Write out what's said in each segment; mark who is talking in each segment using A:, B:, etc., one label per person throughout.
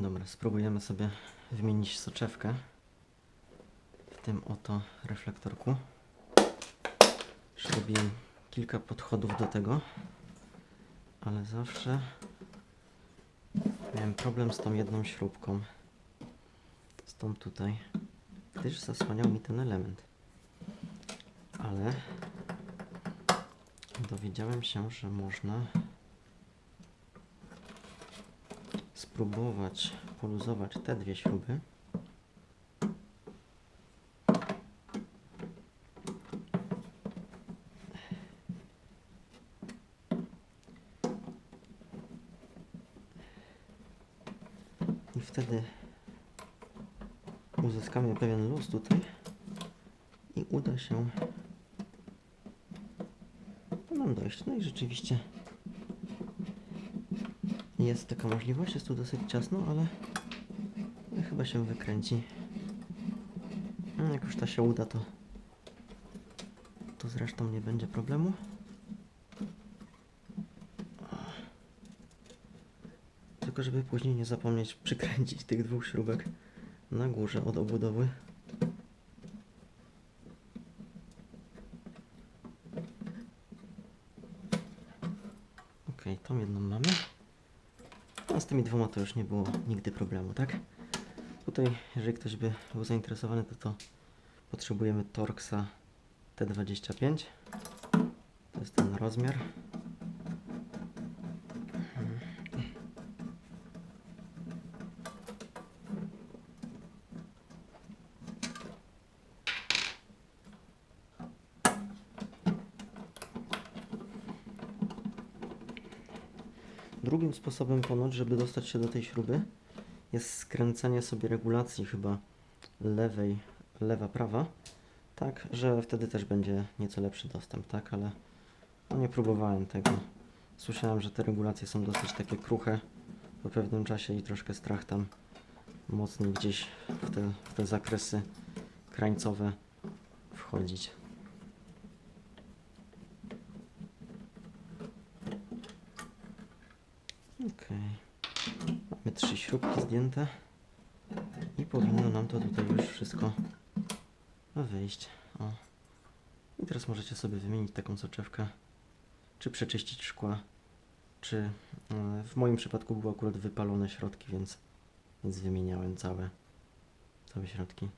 A: Dobra, spróbujemy sobie wymienić soczewkę w tym oto reflektorku. Zrobiłem kilka podchodów do tego, ale zawsze miałem problem z tą jedną śrubką. Z tą tutaj, gdyż zasłaniał mi ten element. Ale dowiedziałem się, że można spróbować poluzować te dwie śruby. I wtedy uzyskamy pewien luz tutaj i uda się nam dojść. No i rzeczywiście jest taka możliwość, jest tu dosyć ciasno, ale chyba się wykręci. No, Jak już to się uda, to, to zresztą nie będzie problemu. Tylko żeby później nie zapomnieć przykręcić tych dwóch śrubek na górze od obudowy. Ok, tą jedną mamy. A z tymi dwoma to już nie było nigdy problemu, tak? Tutaj, jeżeli ktoś by był zainteresowany, to to potrzebujemy Torxa T25. To jest ten rozmiar. Drugim sposobem ponoć, żeby dostać się do tej śruby, jest skręcenie sobie regulacji chyba lewej, lewa, prawa, tak, że wtedy też będzie nieco lepszy dostęp, tak, ale no nie próbowałem tego. Słyszałem, że te regulacje są dosyć takie kruche po pewnym czasie i troszkę strach tam mocniej gdzieś w te, w te zakresy krańcowe wchodzić. Okej. Mamy trzy śrubki zdjęte i powinno nam to tutaj już wszystko wyjść. O. I teraz możecie sobie wymienić taką soczewkę, czy przeczyścić szkła, czy e, w moim przypadku były akurat wypalone środki, więc, więc wymieniałem całe, całe środki.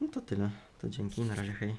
A: No to tyle. To dzięki. Na razie hej.